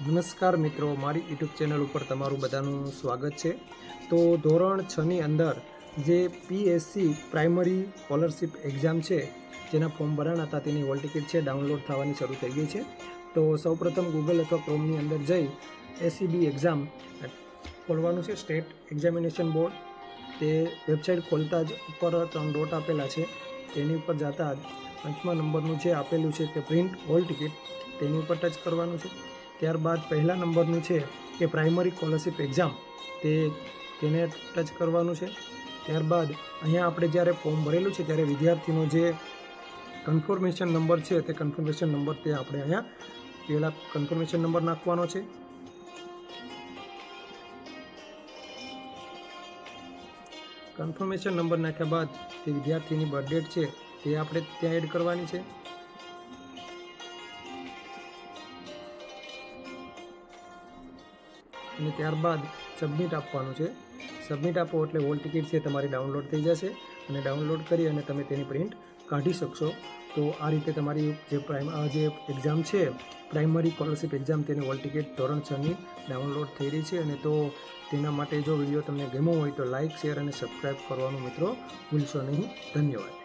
નમસ્કાર મિત્રો, મારી યુટ્યુબ ચેનલ ઉપર તમારું બધાનું સ્વાગત છે. તો ધોરણ છની અંદર જે પીએસસી પ્રાઇમરી સ્કોલરશિપ એક્ઝામ છે, જેના ફોર્મ ભરાણા હતા તેની હોલ ટિકિટ છે, ડાઉનલોડ થવાની શરૂ થઈ ગઈ છે. તો સૌપ્રથમ ગૂગલ અથવા ક્રોમની અંદર જઈ એસીબી એક્ઝામ ખોલવાનું છે સ્ટેટ એક્ઝામિનેશન બોર્ડ તે વેબસાઇટ ખોલતા જ ઉપર ત્રણ ડોટ આપેલા છે, તેની ઉપર જતા જ પાંચમા નંબરનું જે આપેલું છે કે પ્રિન્ટ હોલ ટિકિટ તેની ઉપર ટચ કરવાનું છે. ત્યારબાદ પહેલા નંબરનું છે કે પ્રાઇમરી સ્કોલરશિપ એક્ઝામ. તે તેને ટચ કરવાનું છે? ત્યારબાદ અહીંયા આપણે જ્યારે ફોર્મ ભરેલું છે ત્યારે વિદ્યાર્થીનો જે કન્ફર્મેશન નંબર છે તે કન્ફર્મેશન નંબર તે આપણે અહીંયા પહેલાં કન્ફર્મેશન નંબર નાખવાનો છે. કન્ફર્મેશન નંબર નાખ્યા બાદ તે વિદ્યાર્થીની બર્થ ડેટ છે તે આપણે ત્યાં એડ કરવાની છે. અને ત્યારબાદ સબમિટ આપવાનું છે. સબમિટ આપો એટલે હોલ ટિકિટ છે તમારી ડાઉનલોડ થઈ જશે અને ડાઉનલોડ કરી અને તમે તેની પ્રિન્ટ કાઢી શકશો. તો આ રીતે તમારી જે પ્રાઇમ જે એક્ઝામ છે પ્રાઇમરી સ્કોલરશિપ એક્ઝામ તેની હોલ ટિકિટ ધોરણ છની ડાઉનલોડ થઈ રહી છે અને તો તેના માટે જો વીડિયો તમને ગમ્યો હોય તો લાઇક શેર અને સબસ્ક્રાઈબ કરવાનું મિત્રો ભૂલશો નહીં. ધન્યવાદ.